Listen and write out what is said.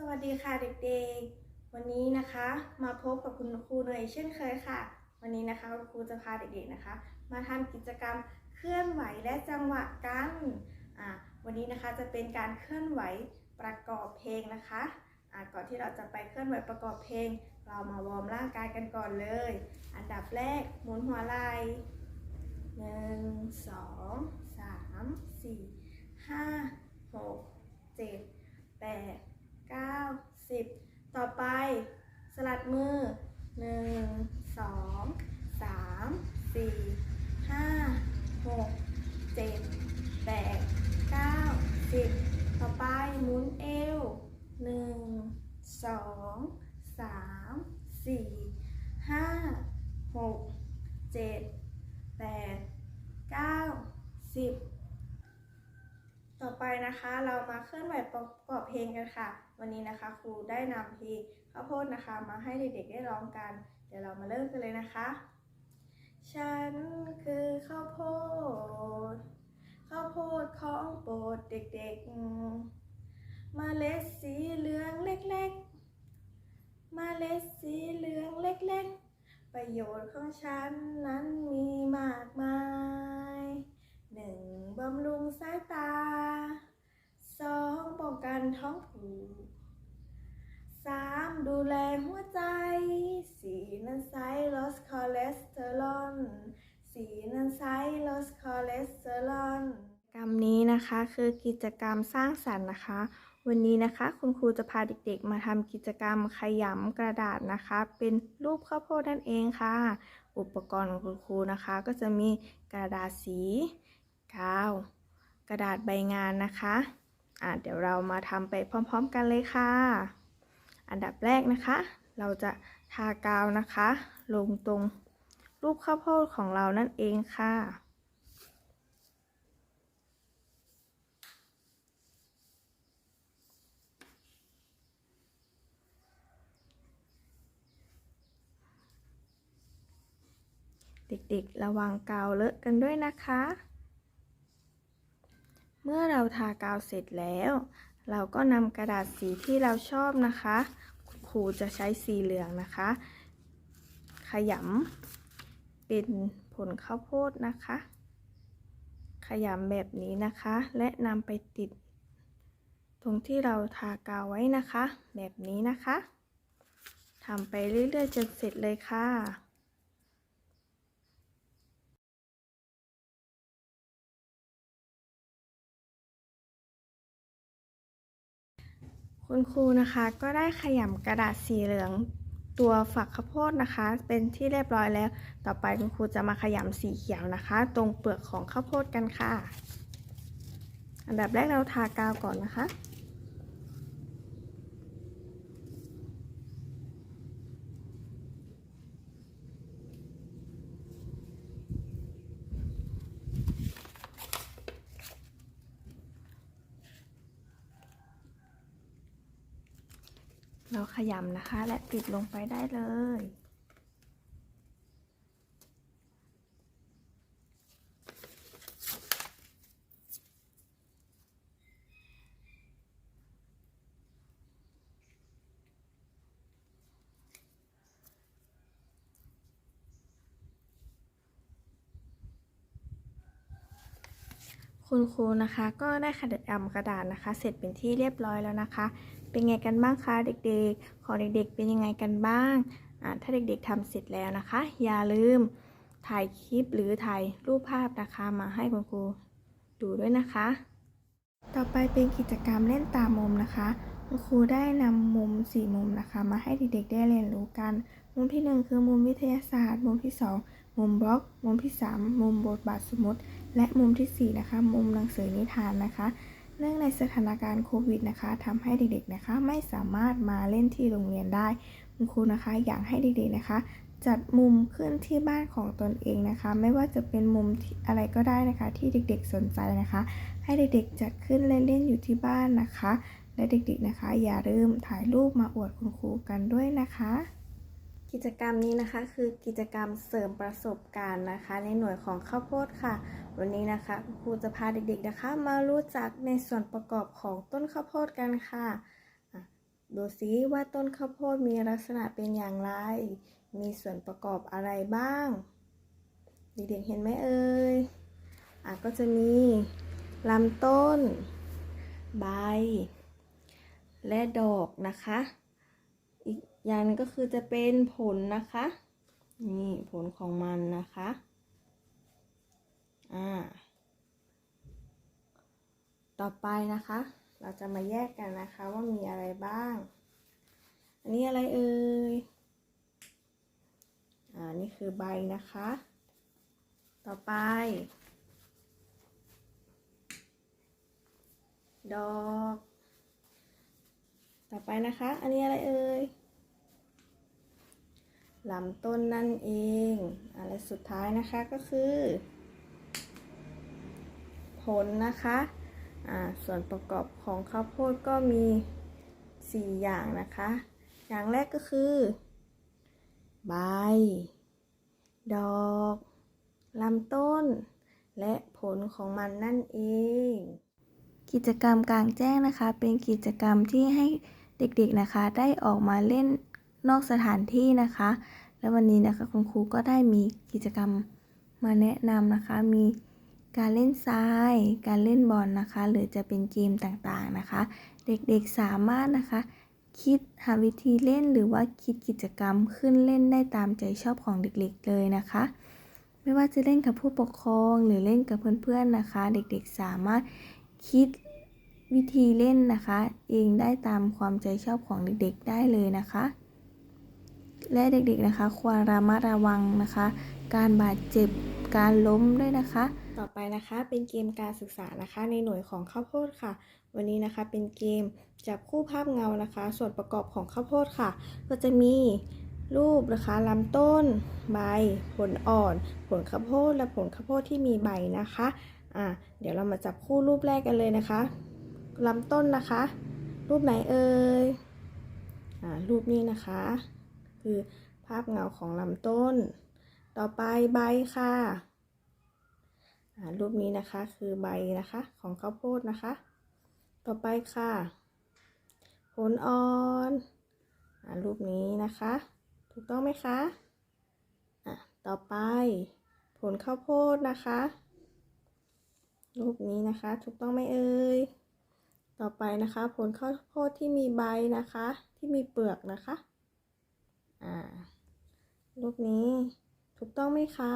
สวัสดีค่ะเด็กๆ วันนี้นะคะมาพบกับคุณครูเนยเช่นเคยค่ะ วันนี้นะคะคุณครูจะพาเด็กๆนะคะ มาทำกิจกรรมเคลื่อนไหวและจังหวะกันอ่าวันนี้นะคะจะเป็นการเคลื่อนไหวประกอบเพลงนะคะอ่าก่อนที่เราจะไปเคลื่อนไหวประกอบเพลง เรามาวอร์มร่างกายกันก่อนเลย อันดับแรกหมุนหัวไหล่หนึ่งสองสามสี่ห้าหกเจ็ดแปด 9 10 ต่อไปสลัดมือ 1 2 3 4 5 6 7 8 9 10 ต่อไปหมุนเอว 1 2 3 4 5 6 7 8 9 10 ต่อไปนะคะเรามาเคลื่อนไหวประกอบเพลงกันค่ะ วันนี้นะคะครูได้นำเพลงข้าวโพดนะคะ มาให้เด็กๆได้ร้องกัน เดี๋ยวเรามาเริ่มกันเลยนะคะ ฉันคือข้าวโพดข้าวโพดของโปรดเด็กๆ มาเล็ดสีเหลืองเล็กๆ มาเล็ดสีเหลืองเล็กๆ ประโยชน์ของฉันนั้นมีมากมาย หนึ่งบำรุงสายตาสองป้องกันท้องผูกสามดูแลหัวใจสี่นั้นไซลดคอเลสเตอรอลสี่นั้นไซลดคอเลสเตอรอลกรรมนี้นะคะคือกิจกรรมสร้างสรรค์นะคะ วันนี้นะคะคุณครูจะพาเด็กๆ มาทำกิจกรรมขยำกระดาษนะคะ เป็นรูปข้าวโพดนั่นเองค่ะ อุปกรณ์ของคุณครูนะคะ ก็จะมีกระดาษสี กาว กระดาษใบงานนะคะอะเดี๋ยวเรามาทำไปพร้อมๆกันเลยค่ะ อันดับแรกนะคะ เราจะทากาวนะคะ ลงตรงรูปข้าวโพดของเรานั่นเองค่ะเด็กๆ ระวังกาวเลอะกันด้วยนะคะ เมื่อเราทากาวเสร็จแล้ว เราก็นำกระดาษสีที่เราชอบนะคะคุณครูจะใช้สีเหลืองนะคะ ขยำเป็นผลข้าวโพดนะคะ ขยำแบบนี้นะคะ และนำไปติด ตรงที่เราทากาวไว้นะคะ แบบนี้นะคะทำไปเรื่อยๆจนเสร็จเลยค่ะ คุณครูนะคะก็ได้ขยำกระดาษสีเหลืองตัวฝักข้าวโพดนะคะ เป็นที่เรียบร้อยแล้ว ต่อไปคุณครูจะมาขยำสีเขียวนะคะ ตรงเปลือกของข้าวโพดกันค่ะ อันดับแรกเราทากาวก่อนนะคะ เราขยำนะคะและปิดลงไปได้เลย คุณครูนะคะ ก็ได้ขยำกระดาษนะคะ เสร็จเป็นที่เรียบร้อยแล้วนะคะ เป็นไงกันบ้างคะเด็กๆ ของเด็กๆ เป็นยังไงกันบ้างอ่าถ้าเด็กๆทำเสร็จแล้วนะคะ อย่าลืมถ่ายคลิปหรือถ่ายรูปภาพนะคะ มาให้คุณครูดูด้วยนะคะ ต่อไปเป็นกิจกรรมเล่นตามมุมนะคะคุณครูได้นำมุมสี่มุมนะคะ มาให้เด็กๆได้เรียนรู้กัน มุมที่หนึ่งคือมุมวิทยาศาสตร์ มุมที่สองมุมบล็อก มุมที่สามมุมบทบาทสมมติ และมุมที่สี่นะคะ มุมหนังสือนิทานนะคะ เนื่องในสถานการณ์โควิดนะคะทำให้เด็กๆนะคะไม่สามารถมาเล่นที่โรงเรียนได้คุณครูนะคะอยากให้เด็กๆนะคะ จัดมุมขึ้นที่บ้านของตนเองนะคะ ไม่ว่าจะเป็นมุมอะไรก็ได้นะคะ ที่เด็กๆสนใจนะคะ ให้เด็กๆจัดขึ้นเล่นๆอยู่ที่บ้านนะคะ และเด็กๆนะคะ อย่าลืมถ่ายรูปมาอวดคุณครูกันด้วยนะคะ กิจกรรมนี้นะคะคือกิจกรรมเสริมประสบการณ์นะคะ ในหน่วยของข้าวโพดค่ะ วันนี้นะคะครูจะพาเด็กๆนะคะ มารู้จักในส่วนประกอบของต้นข้าวโพดกันค่ะอะดูซิว่าต้นข้าวโพดมีลักษณะเป็นอย่างไร มีส่วนประกอบอะไรบ้าง เด็กๆเห็นไหมเอ่ยอะก็จะมีลำต้น ใบ และดอกนะคะ อย่างนึงก็คือจะเป็นผลนะคะ นี่ผลของมันนะคะ อ่า ต่อไปนะคะ เราจะมาแยกกันนะคะว่ามีอะไรบ้าง อันนี้อะไรเอ่ย อ่า นี่คือใบนะคะ ต่อไป ดอก ต่อไปนะคะ อันนี้อะไรเอ่ย ลำต้นนั่นเองอะไรสุดท้ายนะคะก็คือ ผลนะคะส่วนประกอบของข้าวโพดก็มี 4 อย่างนะคะ อย่างแรกก็คือ ใบ ดอกลำต้น และผลของมันนั่นเอง กิจกรรมกลางแจ้งนะคะ เป็นกิจกรรมที่ให้เด็กๆนะคะ ได้ออกมาเล่น นอกสถานที่นะคะ และวันนี้นะคะคุณครูก็ได้มีกิจกรรมมาแนะนำนะคะ มีการเล่นทราย การเล่นบอลนะคะ หรือจะเป็นเกมต่างๆนะคะ เด็กๆสามารถนะคะ คิดหาวิธีเล่นหรือว่าคิดกิจกรรมขึ้นเล่นได้ตามใจชอบของเด็กๆเลยนะคะ ไม่ว่าจะเล่นกับผู้ปกครองหรือเล่นกับเพื่อนๆนะคะ เด็กๆสามารถคิดวิธีเล่นนะคะ เองได้ตามความใจชอบของเด็กๆได้เลยนะคะ และเด็กๆนะคะควรระมัดระวังนะคะ การบาดเจ็บการล้มด้วยนะคะ ต่อไปนะคะเป็นเกมการศึกษานะคะ ในหน่วยของข้าวโพดค่ะ วันนี้นะคะเป็นเกมจับคู่ภาพเงานะคะ ส่วนประกอบของข้าวโพดค่ะ ก็จะมีรูปนะคะลำต้น ใบ ผลอ่อน ผลข้าวโพดและผลข้าวโพดที่มีใบนะคะอะเดี๋ยวเรามาจับคู่รูปแรกกันเลยนะคะลำต้นนะคะ รูปไหนเอ่ยอ่ารูปนี้นะคะ คือ ภาพเงาของลำต้น ต่อไปใบค่ะรูปนี้นะคะคือใบนะคะของข้าวโพดนะคะ ต่อไปค่ะ ผลอ่อนรูปนี้นะคะ ถูกต้องไหมคะะต่อไป ผลข้าวโพดนะคะ รูปนี้นะคะ ถูกต้องไหมเอ่ยต่อไปนะคะ ผลข้าวโพดที่มีใบนะคะ ที่มีเปลือกนะคะ อ่ารูปนี้ถูกต้องไหมคะ